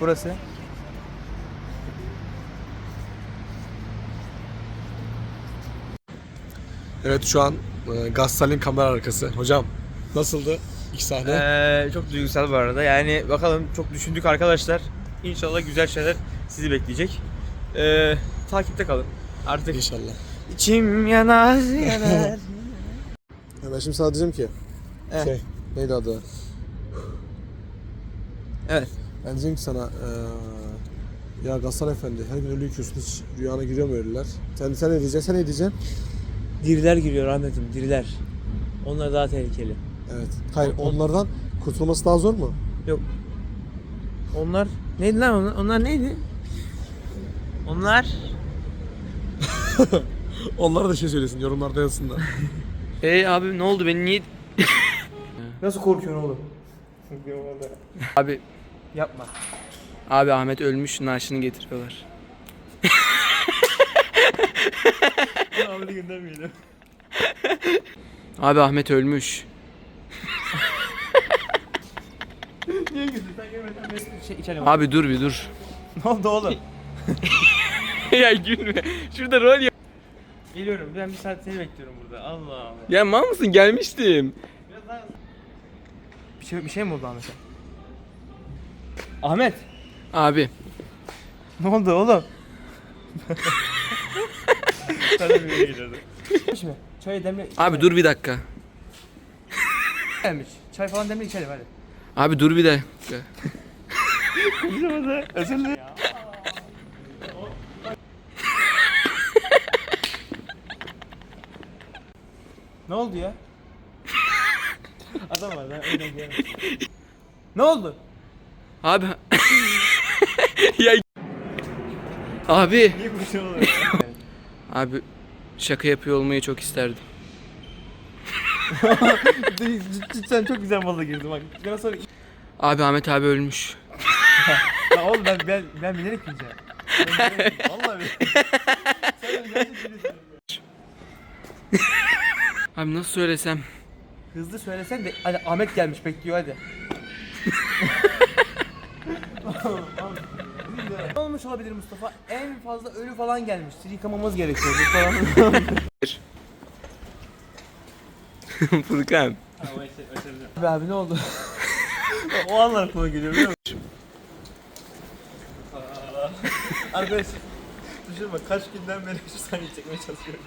Burası. Evet şu an e, Gassal'in kamera arkası. Hocam nasıldı ilk sahne? Ee, çok duygusal bu arada. Yani bakalım çok düşündük arkadaşlar. İnşallah güzel şeyler sizi bekleyecek. Ee, takipte kalın. Artık İnşallah. içim yanar yanar. Ya ben şimdi sana diyeceğim ki Eh. şey neydi adı? Evet. Ben diyeceğim ki sana eee ya Gassal Efendi her gün ölü yıkıyorsun hiç rüyana giriyor mu ölüler? Sen, sen ne diyeceksin? Sen ne diyeceksin? Diriler giriyor Ahmet'im, diriler. Onlar daha tehlikeli. Evet. Hayır On- onlardan kurtulması daha zor mu? Yok. Onlar neydi lan onlar? Onlar neydi? Onlar Onlara da şey söylesin yorumlarda yazsınlar. Hey abi ne oldu beni niye... Nasıl korkuyorsun oğlum? Abi Yapma. abi Ahmet ölmüş naaşını getiriyorlar. Ahmet'i göndermeyelim. Abi Ahmet ölmüş. Niye güldün? Sen gelmeden ben şey içelim. Abi dur bir dur. Ne oldu oğlum? ya gülme. Şurada rol yap. Geliyorum. Ben bir saat seni bekliyorum burada. Allah Allah. Ya mal mısın gelmiştim. Biraz daha... Bir şey, bir şey mi oldu Ahmet'e? Ahmet! Abi Ne oldu oğlum? Şimdi çayı demle... abi dur bir dakika. Gelmiş. Çay falan demle içelim hadi. Abi dur bir dakika. Özür dilerim. ne oldu ya? Adam var ben öyle diyemem. Ne oldu? Abi ya Abi abi şaka yapıyor olmayı çok isterdim. Cidden çok güzel moda girdim bak. Biraz sonra... Abi Ahmet abi ölmüş. Ya oğlum ben, ben, ben bilerek bilerek- Vallahi bilerek. Sen gerçekten. Abi nasıl söylesem? Hızlı söylesen de hadi Ahmet gelmiş bekliyor hadi. ne olmuş olabilir Mustafa? En fazla ölü falan gelmiştir. Yıkamamız gerekiyordu falan. Furkan. abi abi ne oldu? o anlar aklıma geliyor biliyor musun? Arkadaş düşün bak kaç günden beri şu sahneyi çekmeye çalışıyorum.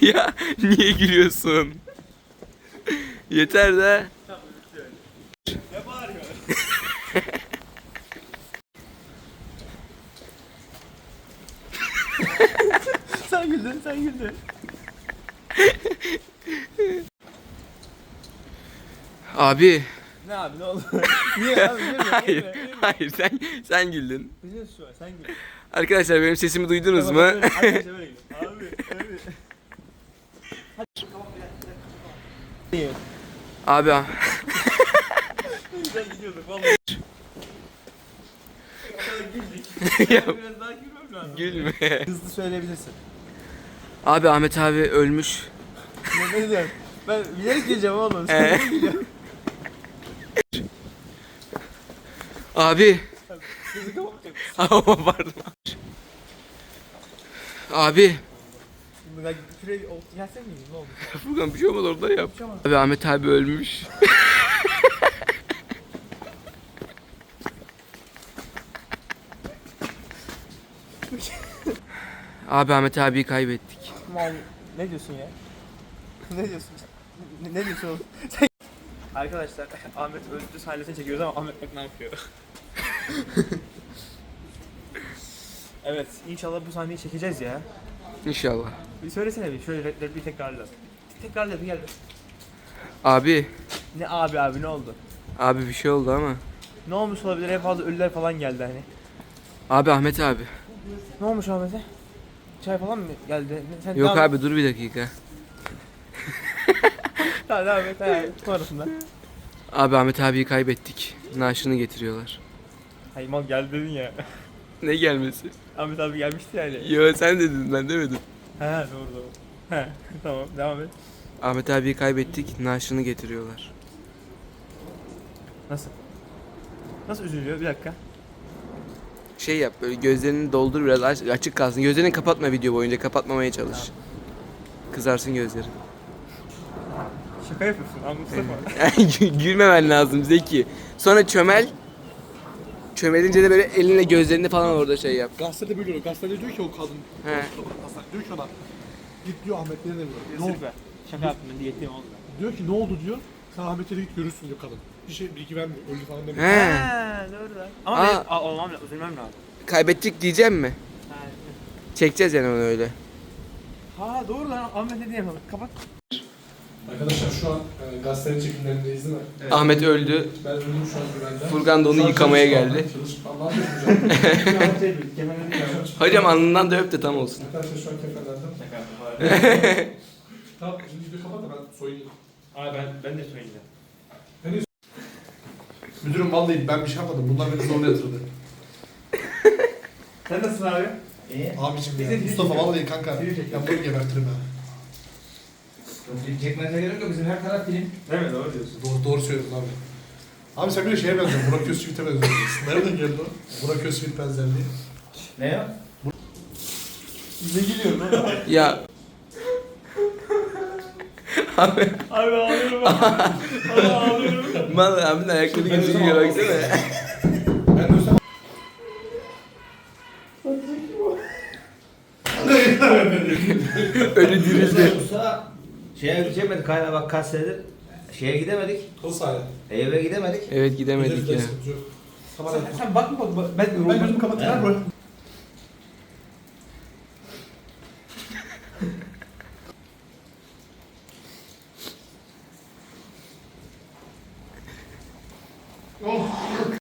ya niye gülüyorsun? Yeter de. Ne bağırıyor? sen güldün, sen güldün. Abi. Ne abi ne oldu? Niye abi? Niye Hayır. Hayır sen sen güldün. Biliyorsun şu an sen güldün. Arkadaşlar benim sesimi duydunuz Tamam, mu? Arkadaşlar böyle. Abi, abi. Niye? Abi Güzel gidiyorduk vallahi. Güldük. Ya. Biraz daha gülmem lazım. gülme. Hızlı söyleyebilirsin. Abi Ahmet abi ölmüş. Ne, ne diyorsun? Ben bilerek güleceğim oğlum. Ee? Sen niye gülüyorsun? Abi. Kapatacak. Ama pardon. Abi. Ben o- gelsene miyim? Ne oldu? Furkan bir şey olmaz orada yap. şey. Abi Ahmet abi ölmüş. abi Ahmet abiyi kaybettik. Mal ne diyorsun ya? ne diyorsun? Ne, ne diyorsun oğlum? Arkadaşlar Ahmet öldü sahnesini çekiyoruz ama Ahmet bak ne yapıyor? evet inşallah bu sahneyi çekeceğiz ya. İnşallah. Bir söylesene bir şöyle redleri bir tekrarla. Tekrarla bir gel. Abi. Ne abi abi ne oldu? Abi bir şey oldu ama. Ne olmuş olabilir en fazla ölüler falan geldi hani. Abi Ahmet abi. Ne olmuş Ahmet'e? Çay falan mı geldi? Sen Yok devam- abi dur bir dakika. Tamam devam et. ha, Sonrasında. Abi Ahmet abiyi kaybettik. Naaşını getiriyorlar. Hayır mal geldi dedin ya. Ne gelmesi? Ahmet abi gelmişti yani. Yo sen dedin ben demedim. He doğru doğru. He tamam devam et. Ahmet abiyi kaybettik. Naaşını getiriyorlar. Nasıl? Nasıl üzülüyor? Bir dakika. Şey yap böyle gözlerini doldur biraz aç- açık kalsın. Gözlerini kapatma video boyunca kapatmamaya çalış. Kızarsın gözlerin. Şaka yapıyorsun. Abi Mustafa. Gülmemen lazım Zeki. Sonra çömel. Çömelince de böyle elinle gözlerini falan orada şey yap. Gazetede böyle diyor. Gazetede diyor ki o kadın. He. Gazetede diyor ki ona. Git diyor Ahmet yerine diyor. Ne oldu? Şaka yaptım ben diyetliyim oldu. Diyor ki ne oldu diyor. Sen Ahmet'e git görürsün diyor kadın. Bir şey bilgi vermiyor. Öldü falan demiyor. He. He doğru lan. Ama Aa. benim olmam lazım. Üzülmem lazım. Kaybettik diyeceğim mi? Ha, Çekeceğiz yani onu öyle. Ha doğru lan. Ahmet ne diyeyim? Kapat. Arkadaşlar şu an e, gazetenin çekimlerindeyiz değil mi? Ahmet öldü. Ben öldüm şu an güvende. Furkan da onu Şu an yıkamaya çalışmam geldi. ben, Çalışmam. Ne yapıyorsun hocam? Hocam alnından da öp de tam olsun. Arkadaşlar şu an kefelerden. Tamam şimdi video kapat da ben soyunayım. Abi ben, ben de söyleyeceğim. Müdürüm vallahi ben bir şey yapmadım. Bunlar beni zorla yatırdı. Sen nasılsın abi? İyi. Abicim ya. Mustafa vallahi kanka. Ben bunu gebertirim ha. Çekmenize gerek yok bizim her taraf film. Değil mi? Doğru diyorsun. Doğru, doğru söylüyorsun abi. Abi sen bir de şeye benziyorsun. Burak Özçivit'e benziyorsun. Nereden geldi o? Burak Özçivit benzerliği. Ne ya? Ne gülüyorsun lan? Ya abi Abi ağlıyorum abi. Abi ağlıyorum. mal abinin ayakları gözüküyor baksana. Ben Özlem Ölü dirildi. Usta şeye gidemedik hala bak kaç senedir şeye gidemedik. Kıl sahaya. Eve gidemedik. Evet gidemedik ya. Sen, sen bakma bak. bak- Ben, Ben gözümü kapatayım.